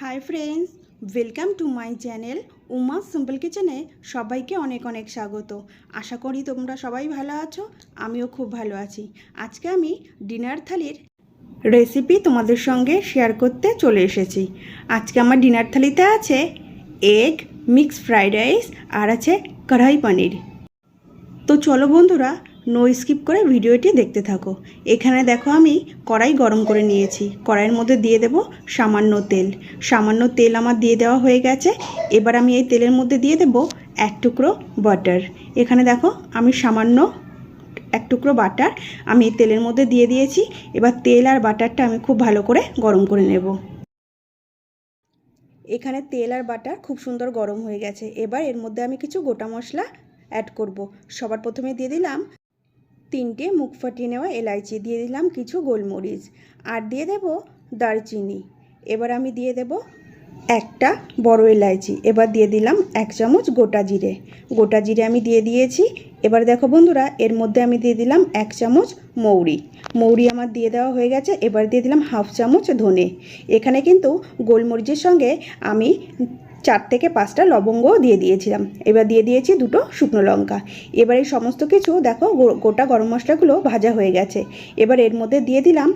Hi friends welcome to my channel Uma simple কিচেনে সবাইকে অনেক অনেক স্বাগত। আশা করি তোমরা সবাই ভালো আছো, আমিও খুব ভালো আছি। আজকে আমি ডিনার থালির রেসিপি তোমাদের সঙ্গে শেয়ার করতে চলে এসেছি। আজকে আমার ডিনার থালিতে আছে এগ মিক্স ফ্রাইড রাইস আর আছে কড়াই পনির। তো চলো বন্ধুরা নো স্কিপ করে ভিডিওটি দেখতে থাকো। এখানে দেখো আমি কড়াই গরম করে নিয়েছি। কড়াইয়ের মধ্যে দিয়ে দেব সামান্য তেল। সামান্য তেল আমার দিয়ে দেওয়া হয়ে গেছে। এবার আমি এই তেলের মধ্যে দিয়ে দেব এক টুকরো বাটার এখানে দেখো আমি সামান্য এক টুকরো বাটার আমি এই তেলের মধ্যে দিয়ে দিয়েছি। এবার তেল আর বাটারটা আমি খুব ভালো করে গরম করে নেব। এখানে তেল আর বাটার খুব সুন্দর গরম হয়ে গেছে। এবার এর মধ্যে আমি কিছু গোটা মশলা অ্যাড করব। সবার প্রথমে দিয়ে দিলাম তিনটে মুখ ফাটিয়ে নেওয়া এলাইচি দিয়ে দিলাম কিছু গোলমরিচ। আর দিয়ে দেব দারচিনি। এবার আমি দিয়ে দেব একটা বড় এলাইচি। এবার দিয়ে দিলাম এক চামচ গোটা জিরে। গোটা জিরে আমি দিয়ে দিয়েছি। এবার দেখো বন্ধুরা, এর মধ্যে আমি দিয়ে দিলাম এক চামচ মৌরি। মৌরি আমার দিয়ে দেওয়া হয়ে গেছে। এবার দিয়ে দিলাম হাফ চামচ ধনে। এখানে কিন্তু গোলমরিচের সঙ্গে আমি চার থেকে পাঁচটা লবঙ্গ দিয়ে দিয়েছিলাম। এবার দিয়ে দিয়েছি দুটো শুকনো লঙ্কা। এবার এই সমস্ত কিছু দেখো গোটা গরম মশলাগুলো ভাজা হয়ে গেছে। এবার এর মধ্যে দিয়ে দিলাম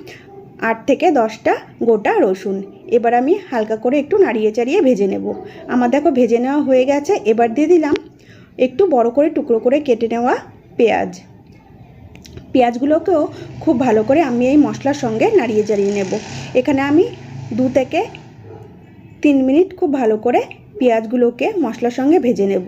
আট থেকে দশটা গোটা রসুন। এবার আমি হালকা করে একটু নাড়িয়ে চাড়িয়ে ভেজে নেব। আমার দেখো ভেজে নেওয়া হয়ে গেছে। এবার দিয়ে দিলাম একটু বড় করে টুকরো করে কেটে নেওয়া পেঁয়াজ। পেঁয়াজগুলোকেও খুব ভালো করে আমি এই মশলার সঙ্গে নাড়িয়ে চাড়িয়ে নেব। এখানে আমি দু থেকে তিন মিনিট খুব ভালো করে পেঁয়াজগুলোকে মশলার সঙ্গে ভেজে নেব।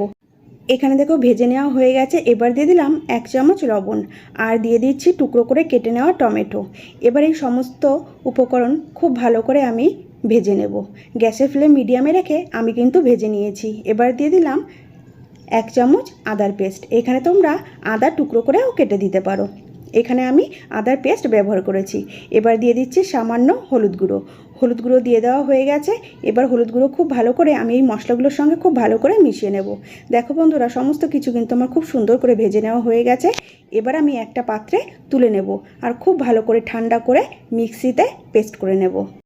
এখানে দেখো ভেজে নেওয়া হয়ে গেছে। এবার দিয়ে দিলাম এক চামচ লবণ আর দিয়ে দিচ্ছি টুকরো করে কেটে নেওয়া টমেটো। এবার এই সমস্ত উপকরণ খুব ভালো করে আমি ভেজে নেব। গ্যাসের ফ্লেম মিডিয়ামে রেখে আমি কিন্তু ভেজে নিয়েছি। এবার দিয়ে দিলাম এক চামচ আদার পেস্ট। এখানে তোমরা আদা টুকরো করেও কেটে দিতে পারো। এখানে আমি আদার পেস্ট ব্যবহার করেছি। এবার দিয়ে দিচ্ছি সামান্য হলুদ গুঁড়ো। হলুদ গুঁড়ো দিয়ে দেওয়া হয়ে গেছে। এবার হলুদ গুঁড়ো খুব ভালো করে আমি এই মশলাগুলোর সঙ্গে খুব ভালো করে মিশিয়ে নেব। দেখো বন্ধুরা, সমস্ত কিছু কিন্তু আমার খুব সুন্দর করে ভেজে নেওয়া হয়ে গেছে। এবার আমি একটা পাত্রে তুলে নেব আর খুব ভালো করে ঠান্ডা করে মিক্সিতে পেস্ট করে নেব।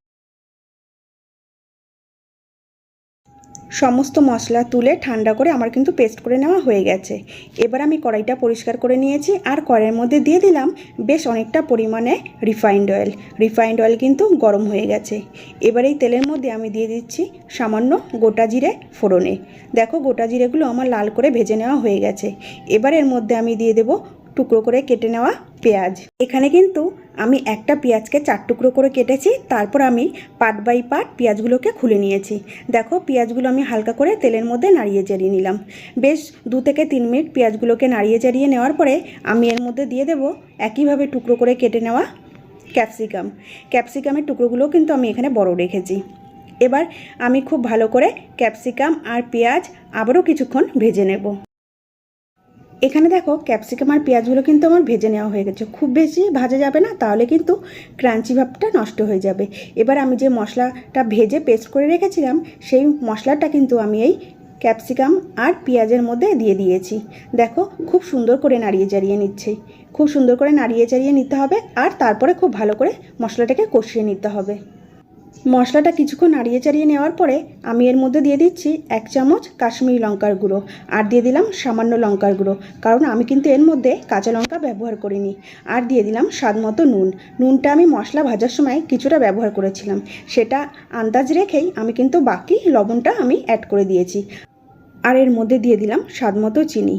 সমস্ত মশলা তুলে ঠান্ডা করে আমার কিন্তু পেস্ট করে নেওয়া হয়ে গেছে। এবার আমি কড়াইটা পরিষ্কার করে নিয়েছি আর কড়াইয়ের মধ্যে দিয়ে দিলাম বেশ অনেকটা পরিমাণে রিফাইন্ড অয়েল। রিফাইন্ড অয়েল কিন্তু গরম হয়ে গেছে। এবার এই তেলের মধ্যে আমি দিয়ে দিচ্ছি সামান্য গোটা জিরে ফোড়নে। দেখো গোটা জিরেগুলো আমার লাল করে ভেজে নেওয়া হয়ে গেছে। এবার এর মধ্যে আমি দিয়ে দেবো টুকরো করে কেটে নেওয়া পেঁয়াজ। এখানে কিন্তু আমি একটা পেঁয়াজকে চার টুকরো করে কেটেছি, তারপর আমি পার্ট বাই পার্ট পেঁয়াজগুলোকে খুলে নিয়েছি। দেখো, পেঁয়াজগুলো আমি হালকা করে তেলের মধ্যে নাড়িয়ে চাড়িয়ে নিলাম। বেশ দু থেকে তিন মিনিট পেঁয়াজগুলোকে নাড়িয়ে চাড়িয়ে নেওয়ার পরে আমি এর মধ্যে দিয়ে দেবো একইভাবে টুকরো করে কেটে নেওয়া ক্যাপসিকাম। ক্যাপসিকামের টুকরোগুলো কিন্তু আমি এখানে বড় রেখেছি। এবার আমি খুব ভালো করে ক্যাপসিকাম আর পেঁয়াজ আবারও কিছুক্ষণ ভেজে নেব। এখানে দেখো ক্যাপসিকাম আর পেঁয়াজগুলো কিন্তু আমার ভেজে নেওয়া হয়ে গেছে। খুব বেশি ভাজা যাবে না, তাহলে কিন্তু ক্রাঞ্চি ভাবটা নষ্ট হয়ে যাবে। এবার আমি যে মশলাটা ভেজে পেস্ট করে রেখেছিলাম, সেই মশলাটা কিন্তু আমি এই ক্যাপসিকাম আর পেঁয়াজের মধ্যে দিয়ে দিয়েছি। দেখো খুব সুন্দর করে নাড়িয়ে চাড়িয়ে নিচ্ছে। খুব সুন্দর করে নাড়িয়ে চাড়িয়ে নিতে হবে আর তারপরে খুব ভালো করে মশলাটাকে কষিয়ে নিতে হবে। মশলাটা কিছুক্ষণ নাড়িয়ে চাড়িয়ে নেওয়ার পরে আমি এর মধ্যে দিয়ে দিচ্ছি এক চামচ কাশ্মীরি লঙ্কার গুঁড়ো আর দিয়ে দিলাম সামান্য লঙ্কার গুঁড়ো, কারণ আমি কিন্তু এর মধ্যে কাঁচা লঙ্কা ব্যবহার করিনি। আর দিয়ে দিলাম স্বাদ মতো নুন। নুনটা আমি মশলা ভাজার সময় কিছুটা ব্যবহার করেছিলাম। সেটা আন্দাজ রেখেই আমি কিন্তু বাকি লবণটা আমি অ্যাড করে দিয়েছি। আর এর মধ্যে দিয়ে দিলাম স্বাদ মতো চিনি।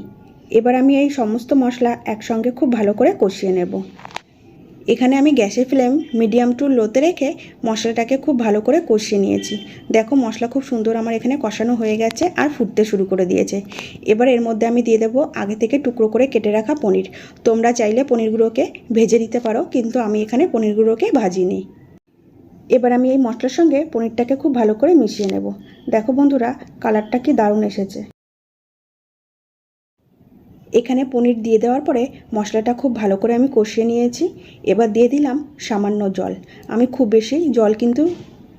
এবার আমি এই সমস্ত মশলা একসঙ্গে খুব ভালো করে কষিয়ে নেব। এখানে আমি গ্যাসের ফ্লেম মিডিয়াম টু লোতে রেখে মশলাটাকে খুব ভালো করে কষিয়ে নিয়েছি। দেখো মশলা খুব সুন্দর আমার এখানে কষানো হয়ে গেছে আর ফুটতে শুরু করে দিয়েছে। এবার এর মধ্যে আমি দিয়ে দেবো আগে থেকে টুকরো করে কেটে রাখা পনির। তোমরা চাইলে পনিরগুলোকে ভেজে দিতে পারো, কিন্তু আমি এখানে পনিরগুলোকে ভাজিনি। এবার আমি এই মশলার সঙ্গে পনিরটাকে খুব ভালো করে মিশিয়ে নেব। দেখো বন্ধুরা, কালারটা কি দারুণ এসেছে। এখানে পনির দিয়ে দেওয়ার পরে মশলাটা খুব ভালো করে আমি কষিয়ে নিয়েছি। এবার দিয়ে দিলাম সামান্য জল। আমি খুব বেশি জল কিন্তু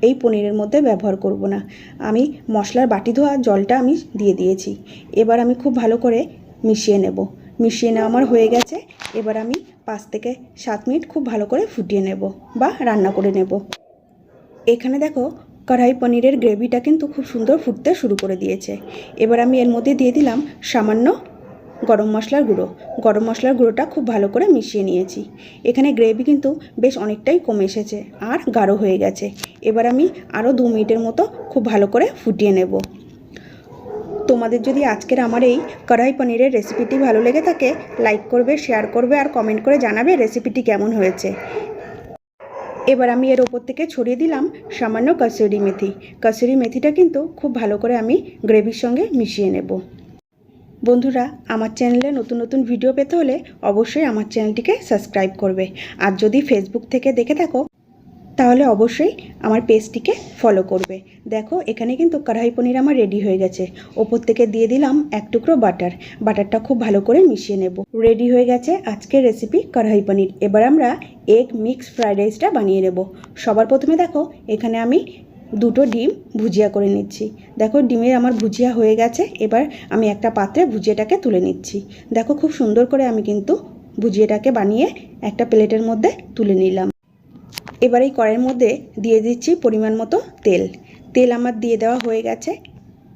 এই পনিরের মধ্যে ব্যবহার করব না। আমি মশলার বাটি ধোয়া জলটা আমি দিয়ে দিয়েছি। এবার আমি খুব ভালো করে মিশিয়ে নেব। মিশিয়ে নেওয়া আমার হয়ে গেছে। এবার আমি পাঁচ থেকে সাত মিনিট খুব ভালো করে ফুটিয়ে নেব বা রান্না করে নেব। এখানে দেখো কড়াই পনিরের গ্রেভিটা কিন্তু খুব সুন্দর ফুটতে শুরু করে দিয়েছে। এবার আমি এর মধ্যে দিয়ে দিলাম সামান্য গরম মশলার গুঁড়ো। গরম মশলার গুঁড়োটা খুব ভালো করে মিশিয়ে নিয়েছি। এখানে গ্রেভি কিন্তু বেশ অনেকটাই কমে এসেছে আর গাঢ় হয়ে গেছে। এবার আমি আরও দু মিনিটের মতো খুব ভালো করে ফুটিয়ে নেব। তোমাদের যদি আজকের আমার এই কড়াই পনিরের রেসিপিটি ভালো লেগে থাকে লাইক করবে শেয়ার করবে আর কমেন্ট করে জানাবে রেসিপিটি কেমন হয়েছে। এবার আমি এর ওপর থেকে ছড়িয়ে দিলাম সামান্য কাসুরি মেথি। কাসুরি মেথিটা কিন্তু খুব ভালো করে আমি গ্রেভির সঙ্গে মিশিয়ে নেব। বন্ধুরা, আমার চ্যানেলে নতুন নতুন ভিডিও পেতে হলে অবশ্যই আমার চ্যানেলটিকে সাবস্ক্রাইব করবে। আর যদি ফেসবুক থেকে দেখে থাকো, তাহলে অবশ্যই আমার পেজটিকে ফলো করবে। দেখো, এখানে কিন্তু কড়াই পনির আমার রেডি হয়ে গেছে। ওপর থেকে দিয়ে দিলাম এক টুকরো বাটার বাটারটা খুব ভালো করে মিশিয়ে নেব। রেডি হয়ে গেছে আজকের রেসিপি কড়াই পনির। এবার আমরা এগ মিক্স ফ্রাইড রাইসটা বানিয়ে নেব। সবার প্রথমে দেখো, এখানে আমি দুটো ডিম ভুজিয়া করে নিচ্ছি। দেখো ডিমের আমার ভুজিয়া হয়ে গেছে, এবার আমি একটা পাত্রে ভুজিয়াটাকে তুলে নিচ্ছি। দেখো খুব সুন্দর করে আমি কিন্তু ভুজিয়াটাকে বানিয়ে একটা প্লেটের মধ্যে তুলে নিলাম। এবার এই কড়াইয়ের মধ্যে দিয়ে দিচ্ছি পরিমাণ মতো তেল। তেল আমার দিয়ে দেওয়া হয়ে গেছে।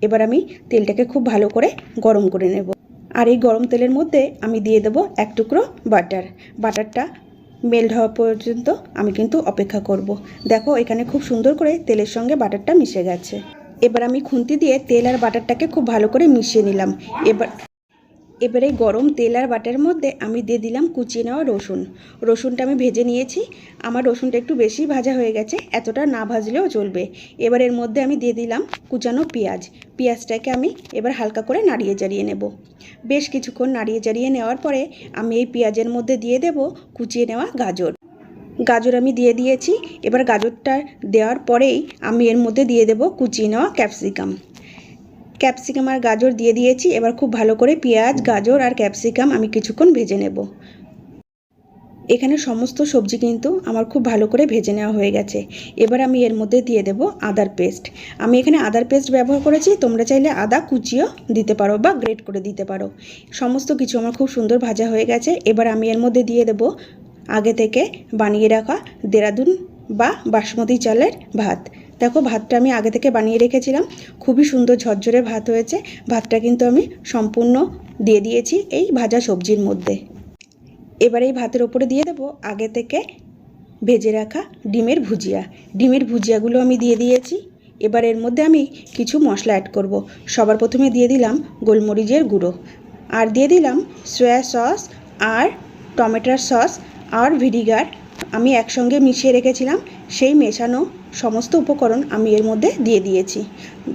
এবার আমি তেলটাকে খুব ভালো করে গরম করে নেব। আর এই গরম তেলের মধ্যে আমি দিয়ে দেবো এক টুকরো বাটার। বাটারটা মেল্ট হওয়া পর্যন্ত আমি কিন্তু অপেক্ষা করব। দেখো, এখানে খুব সুন্দর করে তেলের সঙ্গে বাটারটা মিশে গেছে এবার আমি খুন্তি দিয়ে তেল আর বাটারটাকে খুব ভালো করে মিশিয়ে নিলাম এবার এবারে গরম তেল আর বাটার মধ্যে আমি দিয়ে দিলাম কুচিয়ে নেওয়া রসুন। রসুনটা আমি ভেজে নিয়েছি। আমার রসুনটা একটু বেশি ভাজা হয়ে গেছে, এতটা না ভাজলেও চলবে। এবার এর মধ্যে আমি দিয়ে দিলাম কুচানো পেঁয়াজ। পেঁয়াজটাকে আমি এবার হালকা করে নাড়িয়ে চাড়িয়ে নেব। বেশ কিছুক্ষণ নাড়িয়ে চাড়িয়ে নেওয়ার পরে আমি এই পেঁয়াজের মধ্যে দিয়ে দেব কুচিয়ে নেওয়া গাজর। গাজর আমি দিয়ে দিয়েছি। এবার গাজরটা দেওয়ার পরেই আমি এর মধ্যে দিয়ে দেব কুচিয়ে নেওয়া ক্যাপসিকাম। ক্যাপসিকাম আর গাজর দিয়ে দিয়েছি। এবার খুব ভালো করে পেঁয়াজ, গাজর আর ক্যাপসিকাম আমি কিছুক্ষণ ভেজে নেব। এখানে সমস্ত সবজি কিন্তু আমার খুব ভালো করে ভেজে নেওয়া হয়ে গেছে। এবার আমি এর মধ্যে দিয়ে দেব আদার পেস্ট। আমি এখানে আদার পেস্ট ব্যবহার করেছি। তোমরা চাইলে আদা কুচিও দিতে পারো বা গ্রেট করে দিতে পারো। সমস্ত কিছু আমার খুব সুন্দর ভাজা হয়ে গেছে। এবার আমি এর মধ্যে দিয়ে দেব আগে থেকে বানিয়ে রাখা দেরাদুন বা বাসমতি চালের ভাত। দেখো, ভাতটা আমি আগে থেকে বানিয়ে রেখেছিলাম। খুবই সুন্দর ঝরঝরে ভাত হয়েছে। ভাতটা কিন্তু আমি সম্পূর্ণ দিয়ে দিয়েছি এই ভাজা সবজির মধ্যে। এবার এই ভাতের ওপরে দিয়ে দেবো আগে থেকে ভেজে রাখা ডিমের ভুজিয়া। ডিমের ভুজিয়াগুলো আমি দিয়ে দিয়েছি। এবার এর মধ্যে আমি কিছু মশলা অ্যাড করব। সবার প্রথমে দিয়ে দিলাম গোলমরিচের গুঁড়ো। আর দিয়ে দিলাম সয়া সস আর টমেটোর সস আর ভিনিগার আমি একসঙ্গে মিশিয়ে রেখেছিলাম, সেই মেশানো সমস্ত উপকরণ আমি এর মধ্যে দিয়ে দিয়েছি।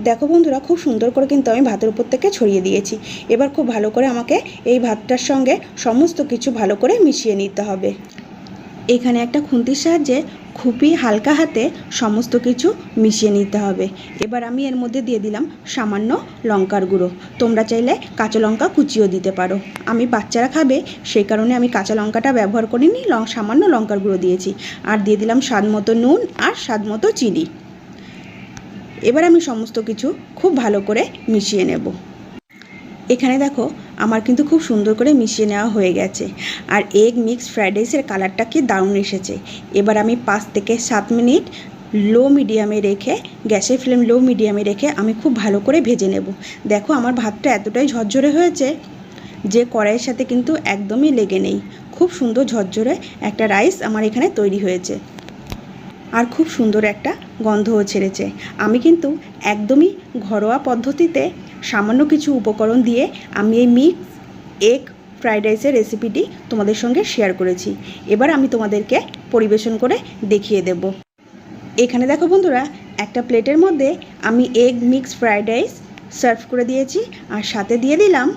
দেখো বন্ধুরা, খুব সুন্দর করে কিন্তু আমি ভাতের উপর থেকে ছড়িয়ে দিয়েছি। এবার খুব ভালো করে আমাকে এই ভাতটার সঙ্গে সমস্ত কিছু ভালো করে মিশিয়ে নিতে হবে। এখানে একটা খুন্তির সাহায্যে খুবই হালকা হাতে সমস্ত কিছু মিশিয়ে নিতে হবে। এবার আমি এর মধ্যে দিয়ে দিলাম সামান্য লঙ্কার গুঁড়ো। তোমরা চাইলে কাঁচা লঙ্কা কুচিও দিতে পারো। আমি বাচ্চারা খাবে, সেই কারণে আমি কাঁচা লঙ্কাটা ব্যবহার করিনি, লং সামান্য লঙ্কার গুঁড়ো দিয়েছি। আর দিয়ে দিলাম স্বাদ মতো নুন আর স্বাদ মতো চিনি। এবার আমি সমস্ত কিছু খুব ভালো করে মিশিয়ে নেব। এখানে দেখো আমার কিন্তু খুব সুন্দর করে মিশিয়ে নেওয়া হয়ে গেছে। আর এগ মিক্স ফ্রাইড রাইসের কালারটা কি দারুণ এসেছে। এবার আমি পাঁচ থেকে সাত মিনিট লো মিডিয়ামে রেখে, গ্যাসের ফ্লেম লো মিডিয়ামে রেখে আমি খুব ভালো করে ভেজে নেব। দেখো আমার ভাতটা এতটাই ঝরঝরে হয়েছে যে কড়াইয়ের সাথে কিন্তু একদমই লেগে নেই। খুব সুন্দর ঝরঝরে একটা রাইস আমার এখানে তৈরি হয়েছে। আর খুব সুন্দর একটা গন্ধও ছেড়েছে। আমি কিন্তু একদমই ঘরোয়া পদ্ধতিতে সামান্য কিছু উপকরণ দিয়ে আমি এই মিক্স এগ ফ্রাইড রাইসের রেসিপিটি তোমাদের সঙ্গে শেয়ার করেছি। এবার আমি তোমাদেরকে পরিবেশন করে দেখিয়ে দেব। এখানে দেখো বন্ধুরা, একটা প্লেটের মধ্যে আমি egg mix fried rice serve করে দিয়েছি আর সাথে দিয়ে দিলাম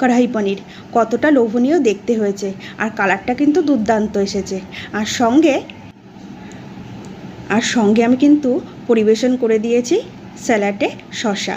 কড়াই পনির। কতটা লোভনীয় দেখতে হয়েছে আর কালারটা কিন্তু দুর্দান্ত এসেছে। আর সঙ্গে আর সঙ্গে আমি কিন্তু পরিবেশন করে দিয়েছি স্যালাডে শশা